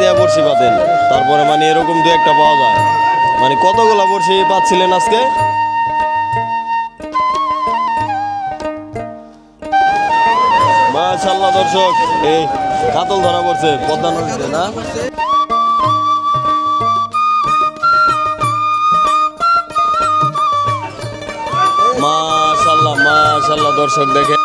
দেয়া বড়শি পাতেন তারপরে মানে এরকম দু একটা পাওয়া যায়। মানে কতগুলা বড়শি পাচ্ছিলেন আজকে? মাশাল্লাহ দর্শক, এই কাতল ধরা পড়ছে, পদ্মা নদীতে, না? মাশাল্লাহ মাশাল্লাহ দর্শক দেখে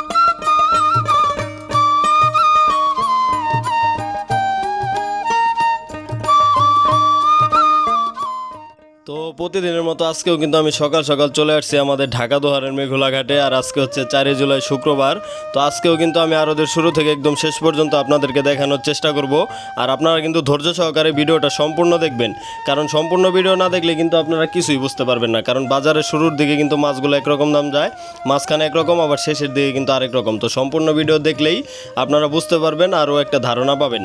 প্রতিদিনের মতো আজকেও কিন্তু আমি সকাল সকাল চলে আসছি আমাদের ঢাকা দোহারের মেঘুলা ঘাটে আর আজকে হচ্ছে চারই জুলাই শুক্রবার। তো আজকেও কিন্তু আমি আরোদের শুরু থেকে একদম শেষ পর্যন্ত আপনাদেরকে দেখানোর চেষ্টা করব। আর আপনারা কিন্তু ধৈর্য সহকারে ভিডিওটা সম্পূর্ণ দেখবেন। কারণ সম্পূর্ণ ভিডিও না দেখলে কিন্তু আপনারা কিছুই বুঝতে পারবেন না। কারণ বাজারের শুরুর দিকে কিন্তু মাছগুলো একরকম দাম যায়, মাঝখানে একরকম, আবার শেষের দিকে কিন্তু আরেক রকম। তো সম্পূর্ণ ভিডিও দেখলেই আপনারা বুঝতে পারবেন, আরও একটা ধারণা পাবেন।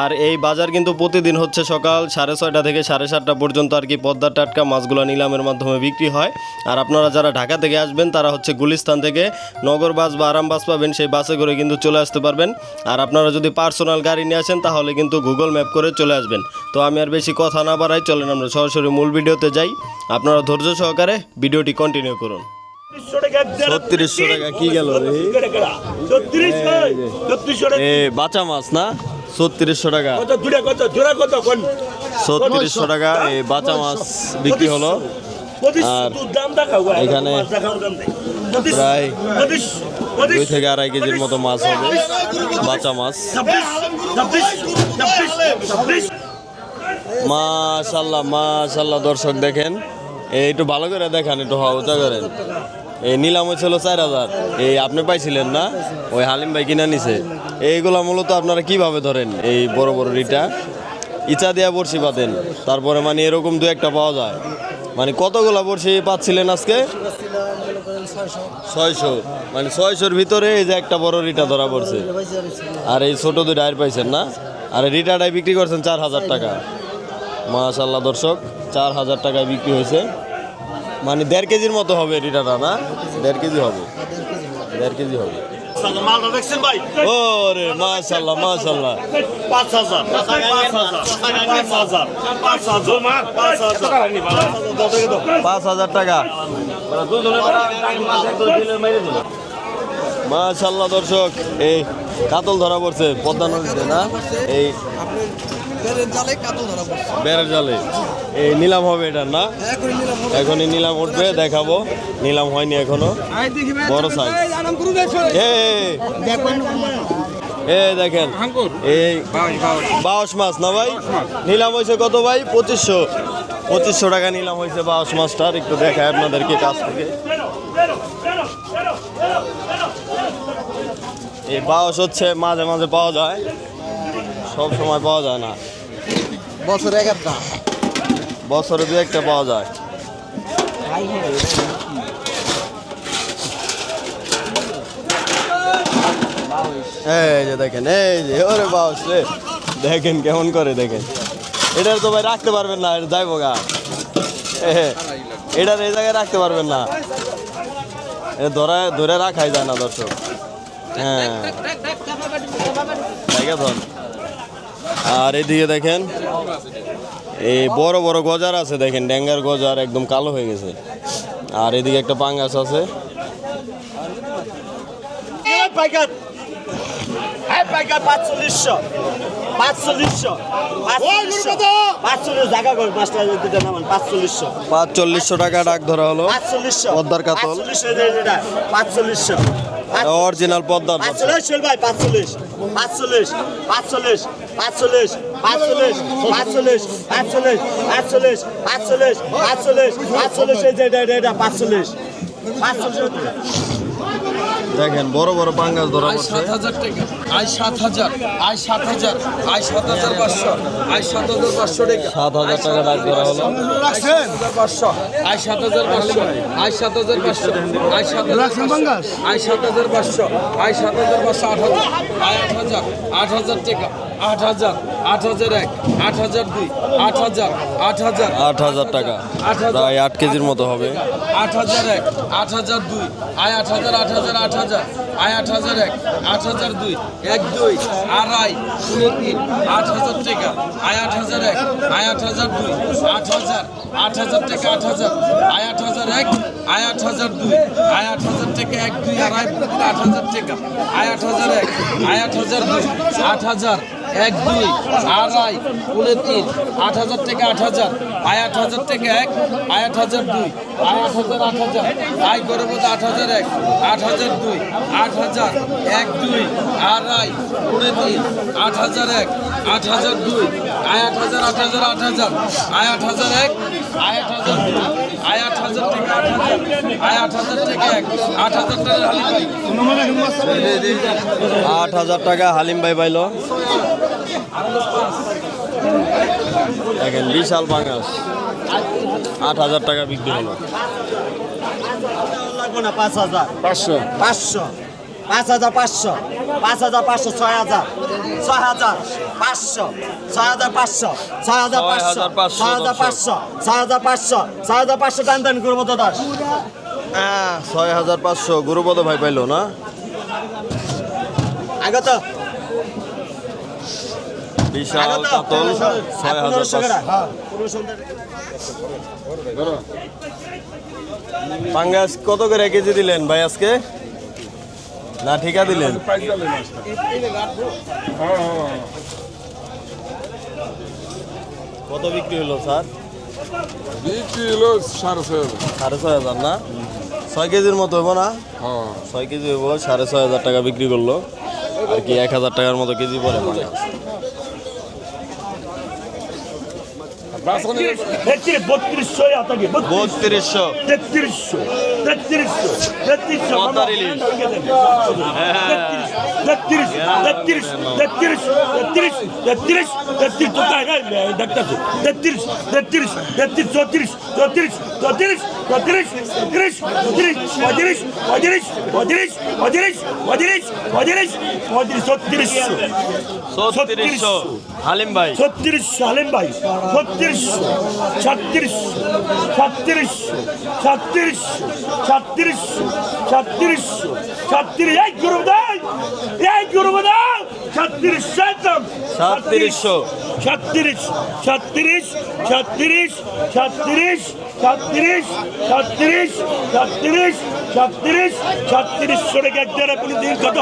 আর এই বাজার কিন্তু প্রতিদিন হচ্ছে সকাল সাড়ে ছয়টা থেকে সাড়ে সাতটা পর্যন্ত আর কি পদ্মার টাটকা মাছগুলো নিলামের মাধ্যমে বিক্রি হয়। আর আপনারা যারা ঢাকা থেকে আসবেন তারা হচ্ছে গুলিস্তান থেকে নগর বাস বা আরাম বাস পাবেন সেই বাসে করে কিন্তু চলে আসতে পারবেন। আর আপনারা যদি পার্সোনাল গাড়ি নিয়ে আসেন তাহলে কিন্তু গুগল ম্যাপ করে চলে আসবেন। তো আমি আর বেশি কথা না বাড়াই চলেন আমরা সরাসরি মূল ভিডিওতে যাই। আপনারা ধৈর্য সহকারে ভিডিওটি কন্টিনিউ করুন। ছত্রিশশো টাকা কি গেল রে? মাছ না? ছত্রিশশো টাকা। ছত্রিশশো টাকা এই বাচ্চা মাছ বিক্রি হলো। আর এখানে প্রায় দুই থেকে আড়াই কেজির মতো মাছ হবে। বাচ্চা মাছ। মাশাল্লাহ মাশাল্লাহ দর্শক দেখেন। একটু ভালো করে দেখান, একটু হাউচা করেন। এই নিলাম হয়েছিল চার হাজার। এই আপনি পাইছিলেন না? ওই হালিম ভাই কিনা নিছে। এইগুলা মূলত আপনারা কীভাবে ধরেন এই বড় বড় রিটা? ইচা দেয়া বড়শি পাতেন তারপরে মানে এরকম দু একটা পাওয়া যায়। মানে কতগুলা বড়শি পাচ্ছিলেন আজকে? ছয়শো। মানে ছয়শোর ভিতরে এই যে একটা বড় রিটা ধরা পড়ছে। আর এই ছোট দুই ডায়ের পাইছেন না? আর রিটাটাই বিক্রি করছেন চার হাজার টাকা। মাশাল্লাহ দর্শক চার হাজার টাকায় বিক্রি হয়েছে। মানে দেড় কেজির মতো হবে রিটাটা না? দেড় কেজি হবে। দেড় কেজি হবে। ওরে মাশাল্লাহ মাশাল্লাহ পাঁচ হাজার। পাঁচ হাজার টাকা। মাশাল্লাহ দর্শক এই কাতল ধরা পড়ছে পদ্মা নদীতে না? এই বেড়ের জালে এই নিলাম হবে এটা না? এখন নিলাম হবে। এখনই নিলাম উঠবে দেখাবো। নিলাম হয়নি এখনও। বড় সাইজ এ এ দেখেন। এই বাউশ মাছ না ভাই? নিলাম হয়েছে কত ভাই? পঁচিশশো। পঁচিশশো টাকা নিলাম হয়েছে বাউশ মাছটার। একটু দেখায় আপনাদেরকে কাছ থেকে। এই বাউশ হচ্ছে মাঝে মাঝে পাওয়া যায়। সব সময় পাওয়া যায় না। বছরে এক একটা বছরে দু একটা পাওয়া যায় এই যে দেখেন এই যে ওরে বাউস রে দেখেন কেমন করে দেখেন এটা তো ভাই রাখতে পারবেন না যাইবো গা এটা এই জায়গায় রাখতে পারবেন না এটা ধরে ধরে রাখাই যায় না দর্শক হ্যাঁ জায়গা ধর আর এদিকে দেখেন, এই বড় বড় গজার আছে, দেখেন ড্যাঙ্গার গজার একদম কালো হয়ে গেছে। আর এদিকে একটা পাঙ্গাস আছে। পাইকার পাইকার পাঁচচল্লিশশো পাঁচচল্লিশশো টাকা ডাক ধরা হলো পদ্মার কাতল। পাঁচচল্লিশশো অরিজিনাল পদ্মার ভাই পাঁচচল্লিশ পাঁচচল্লিশ পাঁচচল্লিশ পাঁচচল্লিশ পাঁচচল্লিশ পাঁচচল্লিশ পাঁচচল্লিশ পাঁচচল্লিশ পাঁচচল্লিশ পাঁচচল্লিশ পাঁচচল্লিশ পাঁচচল্লিশ পাঁচচল্লিশ দেখেন বড় বড় পাঙ্গাস ধরা আয় পড়ছে সাত হাজার টাকা আয় সাত হাজার আয় সাত হাজার আয় সাত হাজার পাঁচশো আয় সাত হাজার পাঁচশো টাকা সাত হাজার টাকা ডাক ধরা হলো পাঁচশো আয় সাত হাজার পাঁচশো আয় সাত হাজার পাঁচশো আয় সাত হাজার আয় সাত হাজার পাঁচশো আয় সাত হাজার পাঁচশো আট হাজার আয় আট হাজার আট হাজার টাকা আট হাজার আট হাজার এক আট হাজার দুই আট হাজার আট হাজার আট হাজার টাকা আট হাজার। প্রায় আট কেজির মতো হবে আট হাজার এক আট হাজার দুই আয় আট হাজার আট হাজার আট হাজার হাজার আয় আট হাজার এক আট হাজার দুই এক দুই আড়াই শূন্য তিন আট হাজার টাকা আয় আট হাজার এক আয় আট হাজার দুই আট হাজার আট হাজার টাকা আট হাজার আয় আট হাজার এক আয় আট হাজার দুই আয় আট হাজার টাকা এক দুই আড়াই আট হাজার টাকা আয় আট হাজার এক আয় আট হাজার দুই আট হাজার এক দুই আড়াই পুনে তিন আট হাজার থেকে আট হাজার আয় আট হাজার থেকে এক আয় আট হাজার দুই আয় আট হাজার আট হাজার আয় বোধ আট হাজার এক আট হাজার দুই আট হাজার এক দুই আড়াই পুনে তিন আট হাজার এক আট হাজার দুই আয় আট হাজার আট হাজার আট হাজার আয় আট হাজার এক আয় আট হাজার দুই আয় আট হাজার থেকে আট হাজার আয় আট হাজার থেকে এক আট হাজার টাকা আট হাজার টাকা হালিম ভাই পাইলো দেখেন বিশাল বাঙাস আট হাজার টাকা বিক্রি হলো। লাগবো না পাঁচ হাজার পাঁচশো। পাঁচশো পাঁচ হাজার পাঁচশো। পাঁচ হাজার পাঁচশো ছয় হাজার ছয় হাজার পাঁচশো ছয় হাজার পাঁচশো ছয় হাজার পাঁচশো ছয় হাজার পাঁচশো ছয় হাজার পাঁচশো ছয় হাজার পাঁচশো টান টান করব তো দশ ছয় হাজার পাঁচশো গুরুপদ ভাই পাইলো না? আগে তো বিশাল কাতল ছয় হাজার টাকা হ্যাঁ। পাঙ্গাস কত করে কেজি দিলেন ভাই আজকে? না ঠিকা দিলেন? কত বিক্রি হলো স্যার? বিক্রি হলো সাড়ে ছয় হাজার। সাড়ে ছয় হাজার না? ছয় কেজির মতো হব না? হ্যাঁ। ছয় কেজি হব সাড়ে ছয় হাজার টাকা বিক্রি করল। আর কি এক হাজার টাকার মতো কেজি পড়ে মানে Tettiriş, tettiriş, bottiriş şöyle hata gibi. Bottiriş şov. Tettiriş şov. Tettiriş şov. Tettiriş şov. Mantar iliyiz. Tettiriş, tettiriş, tettiriş, tettiriş, tettiriş, tettiriş, tettiriş, tutay, tettiriş, tettiriş, tettiriş, tettiriş, tettiriş, tettiriş, tettiriş, tettiriş, তাই না doctor তেত্রিশ তেত্রিশ তেত্রিশ চৌত্রিশ চৌত্রিশ চৌত্রিশ চৌত্রিশ চৌত্রিশ চৌত্রিশ পঁয়ত্রিশ পঁয়ত্রিশ পঁয়ত্রিশ পঁয়ত্রিশ পঁয়ত্রিশ পঁয়ত্রিশ পঁয়ত্রিশ ছত্রিশশো ছত্রিশশো হালিম ভাই ছত্রিশশো হালিম ভাই ছত্রিশশো ছত্রিশশো ছত্রিশশো ছত্রিশশো ছত্রিশশো ছত্রিশশো ছত্রিশ এই গুরু দাই এই গুরু দাও ছত্রিশশো একদম ছত্রিশশো। ছত্রিশ ছত্রিশ ছত্রিশ ছত্রিশ ছত্রিশ ছত্রিশ ছত্রিশ ছত্রিশ ছত্রিশশো টাকা এক দেড় কোনো দিন কত?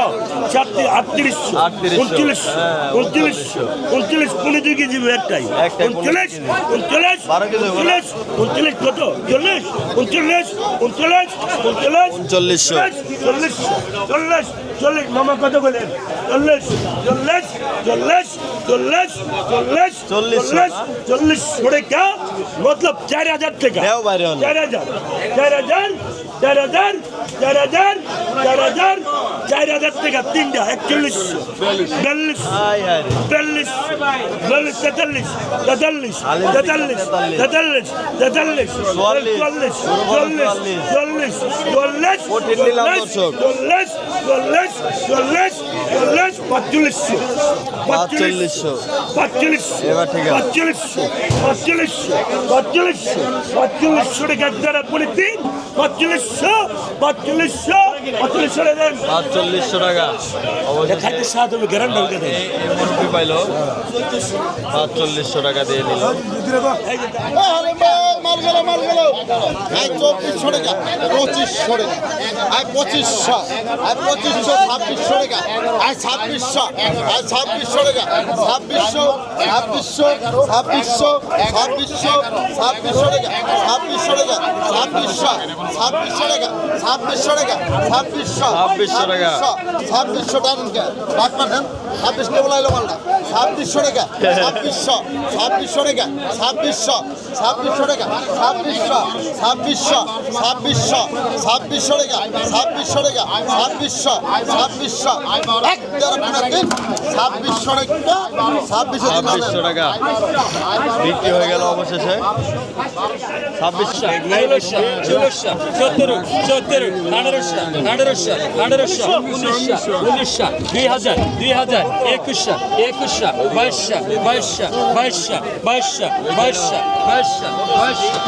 ছত্রিশ আটত্রিশশো হ্যাঁ, উনচল্লিশশো উনচল্লিশ পনেরো দুই কেজি একটাই। উনচল্লিশ। উনচল্লিশ? উনচল্লিশ উনচল্লিশ কত? চল্লিশ উনচল্লিশ উনচল্লিশ উনচল্লিশ উনচল্লিশশো। চল্লিশ চল্লিশ চল্লিশ মামা কত বলেন চল্লিশ চল্লিশ চল্লিশ চল্লিশ চল্লিশ চল্লিশ চল্লিশ করে কা মতলব চার হাজার টাকা। দেও বাইরে হন। চার হাজার চার হাজার চার হাজার চার হাজার চার হাজার চার হাজার টাকা তিনটা একচল্লিশশো বিয়াল্লিশ হাই হাই রে। বিয়াল্লিশ বিয়াল্লিশ তেতাল্লিশ তেতাল্লিশ আলিম তেতাল্লিশ তেতাল্লিশ তেতাল্লিশ চুয়াল্লিশ। চল্লিশ এবার ঠিক আছে। পঁয়তাল্লিশশো পঁয়তাল্লিশশো পঁয়তাল্লিশশো পঁয়তাল্লিশশো টাকা দ্বারা পলিথিন পঁয়তাল্লিশশো পঁয়তাল্লিশশো সাতচল্লিশশো টাকা। মুরগি পাইল। সাতচল্লিশশো টাকা দিয়ে নিল। চব্বিশশো টাকা পঁচিশশো টাকা আর পঁচিশশো আর পঁচিশশো ছাব্বিশশো টাকা আর ছাব্বিশশো আর ছাব্বিশশো টাকা ছাব্বিশশো ছাব্বিশশো ছাব্বিশশো ছাব্বিশশো ছাব্বিশশো টাকা ছাব্বিশশো টাকা ছাব্বিশশো ছাব্বিশশো টাকা ছাব্বিশশো ছাব্বিশশো। ছাব্বিশশো টাকা। ছাব্বিশশো। টাকা ডাক্তার দেন ছাব্বিশ কেবল আইলো মালটা। ছাব্বিশশো টাকা। ছাব্বিশশো। ছাব্বিশশো টাকা। ছাব্বিশশো। ছাব্বিশশো টাকা। ছাব্বিশশো। ছাব্বিশশো। ছাব্বিশশো। ছাব্বিশশো টাকা। ছাব্বিশশো টাকা। ছাব্বিশশো। ছাব্বিশশো। এক দেড় পুরো তিন ছাব্বিশশো টাকা। ছাব্বিশশো দিন ছাব্বিশশো টাকা। বিক্রি হয়ে গেল অবশেষে। ছাব্বিশশো। সতেরো সতেরো আঠারোশো আঠারোশো আঠারোশো উনিশশো উনিশশো দুই হাজার দুই হাজার একুশশো একুশশো বাইশশো বাইশশো বাইশশো বাইশশো বাইশশো বাইশশো বাইশশো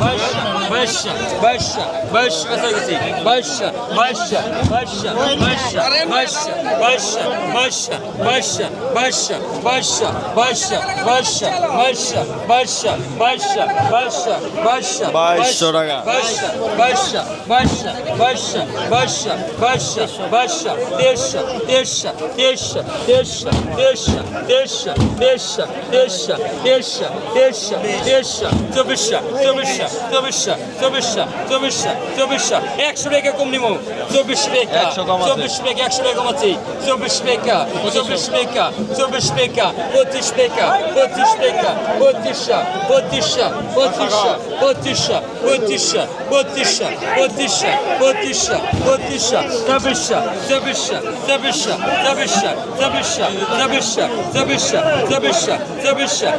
বাইশা বাইশা বাইশা বাইশা কাছাকাছি বাইশা বাইশা বাইশা বাইশা বাইশা বাইশা বাইশা বাইশা বাইশা বাইশা বাইশা বাইশা বাইশা বাইশা বাইশা বাইশা বাইশা বাইশশো টাকা। বাইশা বাইশা বাইশা বাইশা বাইশা বাইশা বাইশা তেরশা তেরশা তেরশা তেরশা তেরশা তেরশা তেরশা তেরশা তেরশা তেরশা তেরশা চব্বিশা চব্বিশা চব্বিশা চব্বিশা চব্বিশা চব্বিশা একশো টাকা কম নিমো চব্বিশ টাকা। চব্বিশ টাকা একশো টাকা কম আছে চব্বিশ টাকা চব্বিশ টাকা চব্বিশ টাকা পঁচিশ টাকা পঁচিশ টাকা পঁচিশা পঁচিশা পঁচিশা পঁচিশা পঁচিশা পঁচিশা পঁচিশা পঁচিশা পঁচিশা চব্বিশা চব্বিশা চব্বিশা চব্বিশা চব্বিশা চব্বিশা চব্বিশা চব্বিশা চব্বিশা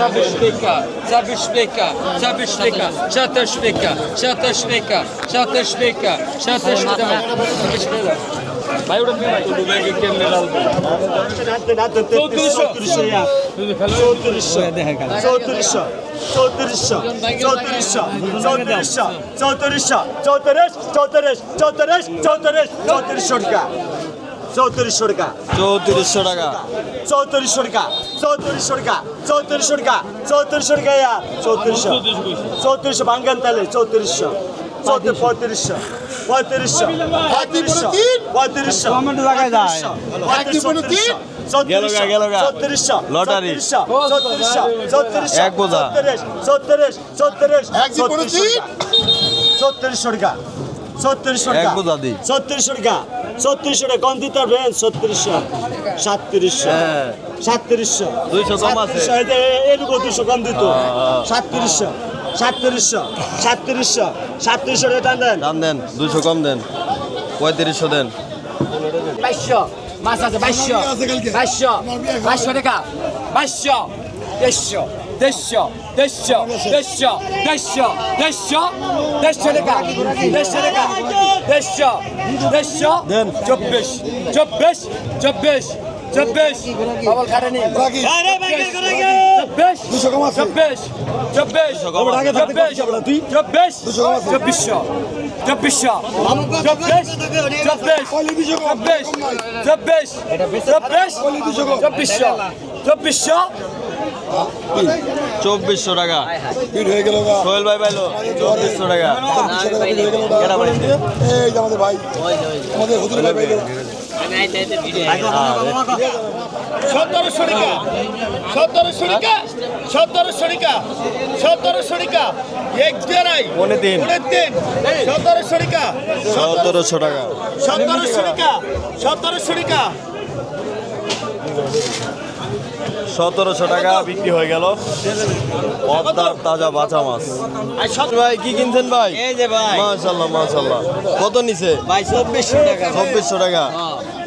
চব্বিশ টাকা চব্বিশ টাকা চব্বিশ টাকা সাতাশ টাকা সাতাশ টাকা সাতাশ চৌত্রিশশো। চৌত্রিশশো। চৌত্রিশশো। চৌত্রিশশো। চৌত্রিশশো। চৌত্রিশশো। চৌত্রিশশো। চৌত্রিশ চৌত্রিশ চৌত্রিশ চৌত্রিশ চৌত্রিশশো টাকা। চৌত্রিশশো টাকা। চৌত্রিশশো টাকা। চৌত্রিশশো টাকা। চৌত্রিশশো টাকা। চৌত্রিশশো টাকা। চৌত্রিশশো টাকা চৌত্রিশশো। তাহলে চৌত্রিশশো। চলতে পঁয়ত্রিশশো। পঁয়ত্রিশশো। পঁয়ত্রিশশো। পঁয়ত্রিশশো। পঁয়ত্রিশশো। লটারি। এক বোঝা। ছত্রিশশো টাকা। ছত্রিশশো টাকা। ছত্রিশশো টাকা। ছত্রিশশো টাকা। কম দিতে পারবেন ছত্রিশশো সাতত্রিশশো। হ্যাঁ। সাতত্রিশশো। দুইশো কম আছে। এরকম দুশো কম দিত। হ্যাঁ। সাতত্রিশশো। সাতত্রিশশো সাতত্রিশশো সাতত্রিশশো টাকা টান দেন। দাম দেন দুইশো কম দেন পঁয়ত্রিশশো দেন। বাইশশো মাছ আছে বাইশশো বাইশশো বাইশশো টাকা বাইশশো দেড়শো দেড়শো দেড়শো দেড়শো দেড়শো দেড়শো দেড়শো টাকা দেড়শো টাকা দেড়শো দেড়শো দেন। চব্বিশ চব্বিশ চব্বিশ চব্বিশ। বাবল কাটেনি চব্বিশ চব্বিশ চব্বিশ চব্বিশ চব্বিশ চব্বিশশো চব্বিশশো চব্বিশ চব্বিশ চব্বিশ চব্বিশ চব্বিশ চব্বিশশো চব্বিশশো চব্বিশশো টাকা। সোহেল ভাই পাইলো। চব্বিশশো টাকা কেটা বাড়িতে? এই যে আমাদের ভাই। আমাদের সতেরো শরিকা সতেরো সতেরো সতেরো এক দিন সতেরো সতেরোশো টাকা। সতেরো শরিকা সতেরো সতেরোশো টাকা বিক্রি হয়ে গেল। তাজা বাঁচা মাছ। ভাই কি কিনছেন ভাই? মাসাল্লাহ মাসাল্লাহ কত নিছে? ভাই চব্বিশশো টাকা। চব্বিশশো টাকা।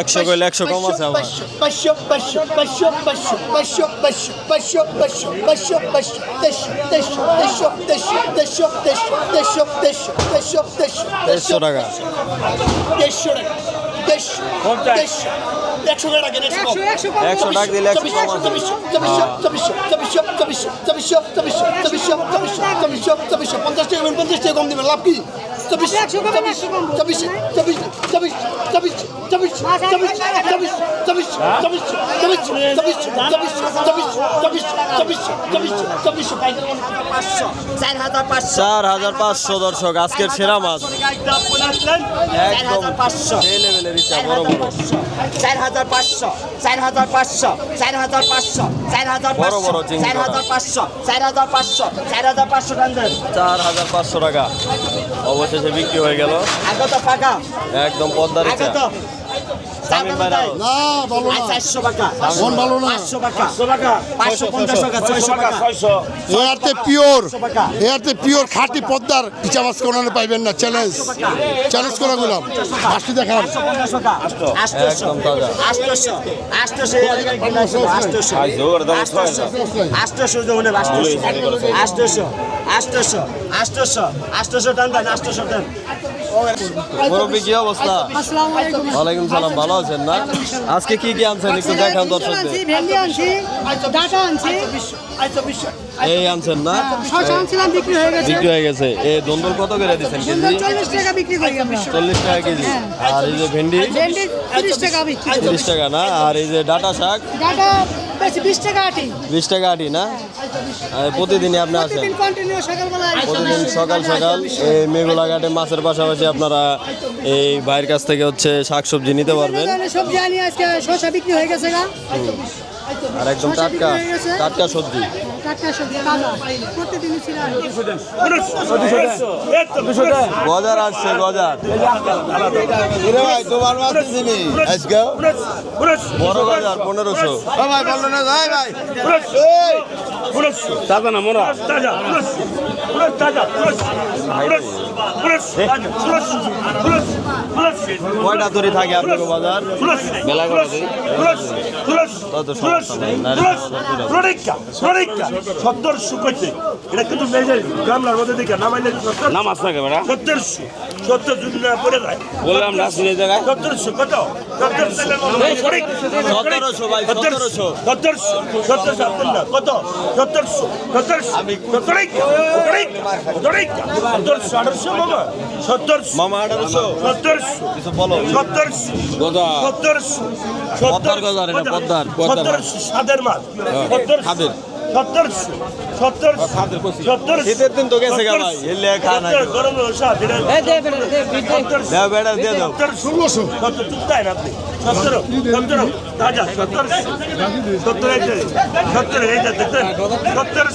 একশো কইলে একশো কম আছে আমার বাইশশো বাইশশো বাইশশো বাইশশো বাইশশো বাইশশো বাইশশো বাইশশো বাইশশো বাইশশো তেইশশো তেইশশো তেইশশো তেইশশো তেইশশো তেইশশো তেইশশো তেইশশো তেইশশো দেড়শো টাকা দেড়শো টাকা দেড়শো দেড়শো একশো টাকা একশো একশো টাকা দিলে একশো কম আছে পঞ্চাশ টাকা পঞ্চাশ টাকা কম দেবেন লাভ কি চব্বিশ চব্বিশ চব্বিশ চব্বিশ চব্বিশ চব্বিশ চব্বিশ চব্বিশ চব্বিশ চব্বিশ চব্বিশ চব্বিশ চব্বিশ চব্বিশ চব্বিশ চব্বিশ চব্বিশ চব্বিশ চব্বিশ চার হাজার পাঁচশো চার হাজার পাঁচশো দর্শক আজকের সেরা মাছ চার হাজার পাঁচশো এই লেভেলের ইচ্ছা বড় বড় চার হাজার পাঁচশো চার হাজার পাঁচশো চার হাজার পাঁচশো চার হাজার বড় বড় চার হাজার পাঁচশো চার হাজার পাঁচশো চার হাজার পাঁচশো টান চার হাজার পাঁচশো টাকা অবশেষে বিক্রি হয়ে গেল। একদম পদ্মার না ভালো না চারশো টাকা মন ভালো না পাঁচশো টাকা পাঁচশো পঞ্চাশ টাকা ছয়শো টাকা এয়ারতে পিওর এয়ারতে পিওর খাঁটি পদ্মার ইচা মাছ কোনো পাইবেন না চ্যালেঞ্জ চ্যালেঞ্জ করে গেলাম আসতে দেখান আটশোশো আটশোশো আটশোশো আটশোশো টান দেন টান মুরব্বী কি অবস্থা? ওয়ালাইকুম সালাম ভালো আছেন না? আজকে কি কি আনছেন একটু দেখান দর্শকদের। এই আনছেন না? বিক্রি হয়ে গেছে। হয়ে দন্দল কত করে দিচ্ছেন কেজি? চল্লিশ টাকা চল্লিশ কেজি। আর এই যে ভেন্ডি? তিরিশ টাকা না? আর এই যে ডাটা শাক? বিশ টাকা আটি। না? প্রতিদিনই আপনি আসেন? প্রতিদিন প্রতিদিন সকাল সকাল এই মেঘলা ঘাটে মাছের পাশাপাশি আপনারা এই ভাইয়ের কাছ থেকে হচ্ছে শাকসবজি নিতে পারবেন। সবজি আনি আজকে শশা বিক্রি হয়ে গেছে আর একদম টাটকা। টাটকা সবজি। গজার আসছে গজার ভাই তোমার মাছ দিনি আজকে? বড় গজার পনেরোশো। ভাই বলল না যাই ভাই। তাজা না মোরা? তাজা তাজা কয়টা তরি থাকে আপনার বাজার? মেলা করে দিই। তত সমস্যা নেই, সত্তরশো কইছে এটা কিন্তু মেজের গামলার মধ্যে দেখে নামাইলে নাম আসে না বেড়া সত্তরশো সত্তর যদি না পড়ে যায় বললাম না শুনে জায়গায় সত্তরশো কত সত্তরশো। সত্তরশো সত্তরশো কত সত্তরশো সত্তরশো সত্তরিকা সত্তরিকা সত্তরশো আঠারোশো মামা সত্তরশো মামা আঠারোশো সত্তরশো কিছু বলো সত্তরশো সত্তরশো পদ্মার গজার এটা, পদ্মার। সত্তরশো সাদের মাল সত্তরশো খাদের। সত্তরশো সত্তরশো সত্তরশো শীতের দিন তো গেছে গা ভাই, এলে খা না। গরমে বেড়া দিয়ে দাও ষোলোশো। সত্তর না আপনি? তাজা সত্তর সত্তর সত্তর এই সত্তর বড় সত্তর